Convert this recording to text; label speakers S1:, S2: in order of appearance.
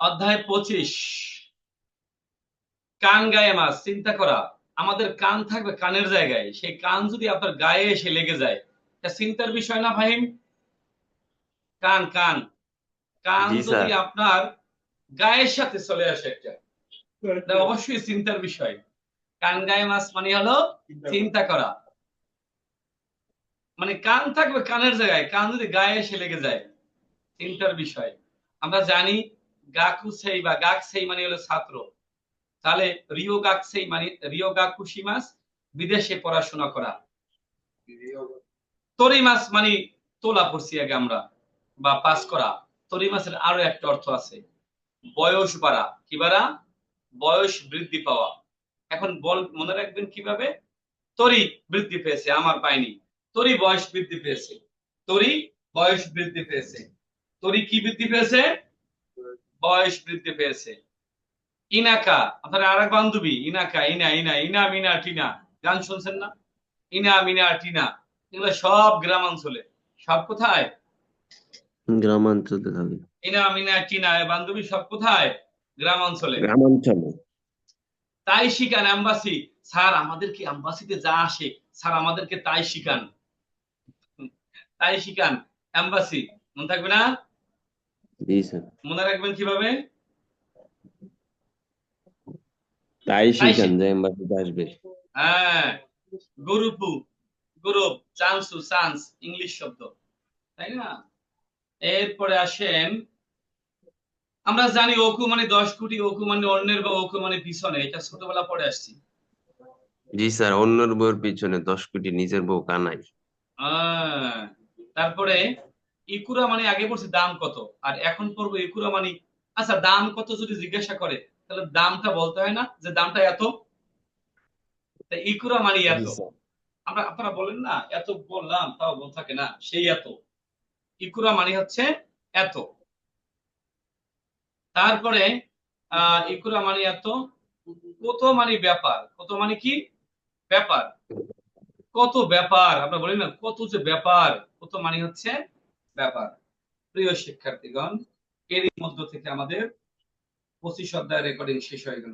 S1: অধ্যায় পঁচিশ। কান গায়ে মাছ চিন্তা করা। আমাদের কান থাকবে কানের জায়গায়। সেই কান যদি আপনার গায়ে এসে লেগে যায় চিন্তার বিষয় না ভাইম কান কান। কান যদি আপনার গায়ের সাথে চলে আসে একটা অবশ্যই চিন্তার বিষয়। কান গায়ে মাছ মানে হলো চিন্তা করা। মানে কান থাকবে কানের জায়গায়। কান যদি গায়ে এসে লেগে যায় চিন্তার বিষয়। আমরা জানি গাকুসেই বা গাকসেই মানে হলো ছাত্র। তাহলে রিও গাকসেই মানে রিও গাকুশিমাস বিদেশে পড়াশোনা করা। তরি মাস মানে তোলা পড়ছি আগে আমরা বা পাস করা। তরি মাসের আরও একটা অর্থ আছে। বয়স বাড়া। কি বাড়া? বয়স বৃদ্ধি পাওয়া। এখন বল মনে রাখবেন কীভাবে? তরি বৃদ্ধি পেয়েছে আমার পাইনি। তরি বয়স বৃদ্ধি পেয়েছে। তরি বয়স বৃদ্ধি পেয়েছে। তরি কি বৃদ্ধি পেয়েছে? বয়স বৃদ্ধি পেয়েছে। ইনাকা আপনার আর এক বান্ধবী ইনাকা ইনা ইনা ইনা মিনা টিনা গান শুনছেন না? ইনা মিনা টিনা এগুলো সব গ্রামাঞ্চলে। সব কোথায়?
S2: গ্রামাঞ্চলে থাকে
S1: ইনা মিনা টিনা বান্ধবী সব কোথায়? গ্রামাঞ্চলে।
S2: গ্রামাঞ্চলে।
S1: তাই শিখান অ্যাম্বাসি স্যার আমাদেরকে অ্যাম্বাসিতে যা আসে স্যার আমাদেরকে তাই শিখান। তাই শিখান অ্যাম্বাসি মনে থাকবে না?
S2: জি স্যার
S1: মনে রাখবেন কীভাবে?
S2: তাই শিখান যে এম্বাসিতে আসবে।
S1: হ্যাঁ। গুরুপু গুরুপ চান্সু চান্স ইংলিশ শব্দ। তাই না? এরপরে আসেন। আমরা জানি ওকু মানে দশ কোটি ওকু মানে অন্যের বা ওকু মানে পিছনে। এটা ছোটবেলা পড়ে আসছি।
S2: জি স্যার অন্যের বউয়ের পিছনে দশ কোটি নিজের বউ কানাই।
S1: আহ, তারপরে ইকুরা মানে আগে পড়ছি দাম কত? আর এখন পড়ব ইকুরা মানে আচ্ছা দাম কত যদি জিজ্ঞাসা করে তাহলে দামটা বলতে হয় না যে দামটা এত? তা ইকুরা মানে এত। আমরা আপনারা বলেন না এত বললাম তাও বল থাকে না সেই এত। ইকুরা মানে হচ্ছে এত। তারপরে আহ ইকুরা মানে এত কত মানে ব্যাপার? কত মানে কি? ব্যাপার। কত ব্যাপার আমরা বলি না কত যে ব্যাপার কত মানে হচ্ছে ব্যাপার। প্রিয় শিক্ষার্থীগণ এরই মধ্য থেকে আমাদের পঁচিশ অধ্যায় রেকর্ডিং শেষ হয়ে গেল।